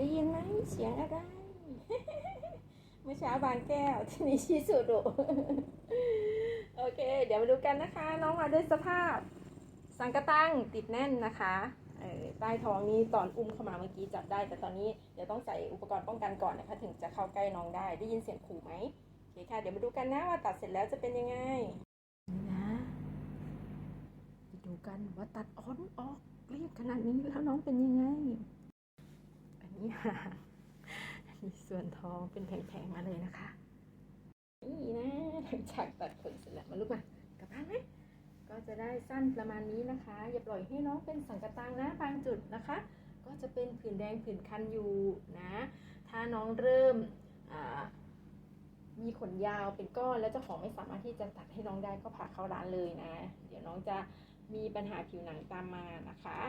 ได้ยินไหมเสียงอะไร เมื่อเช้าบางแก้วที่นี่ชิสุโดโอเค เดี๋ยวมาดูกันนะคะ น้องมาด้วยสภาพ สังกะตั้งติดแน่นนะคะใต้ท้องนี้ตอนอุ้มเข้ามาเมื่อกี้จับได้ แต่ตอนนี้เดี๋ยวต้องใส่อุปกรณ์ป้องกันก่อนนะคะ ถึงจะเข้าใกล้น้องได้ได้ยินเสียงขู่ไหมโอเคค่ะ เดี๋ยวมาดูกันนะว่าตัดเสร็จแล้วจะเป็นยังไงนี่นะไปดูกันว่าตัดอ้อนออกเรียบขนาดนี้แล้วน้องเป็นยังไง นนี้หางอันนี้ส่วนท้องเป็นแผงๆมาเลยนะคะ นี่นะหลังจากตัดขนเสร็จแล้วมาลูกมากลับบ้านไหมก็จะได้สั้นประมาณนี้นะคะ อย่าปล่อยให้น้องเป็นสังกตังนะบางจุดนะคะ ก็จะเป็นผื่นแดงผื่นคันอยู่นะ ถ้าน้องเริ่มมีขนยาวเป็นก้อนแล้วเจ้าของไม่สามารถที่จะตัดให้น้องได้ก็พาเข้าร้านเลยนะ เดี๋ยวน้องจะมีปัญหาผิวหนังตามมานะคะ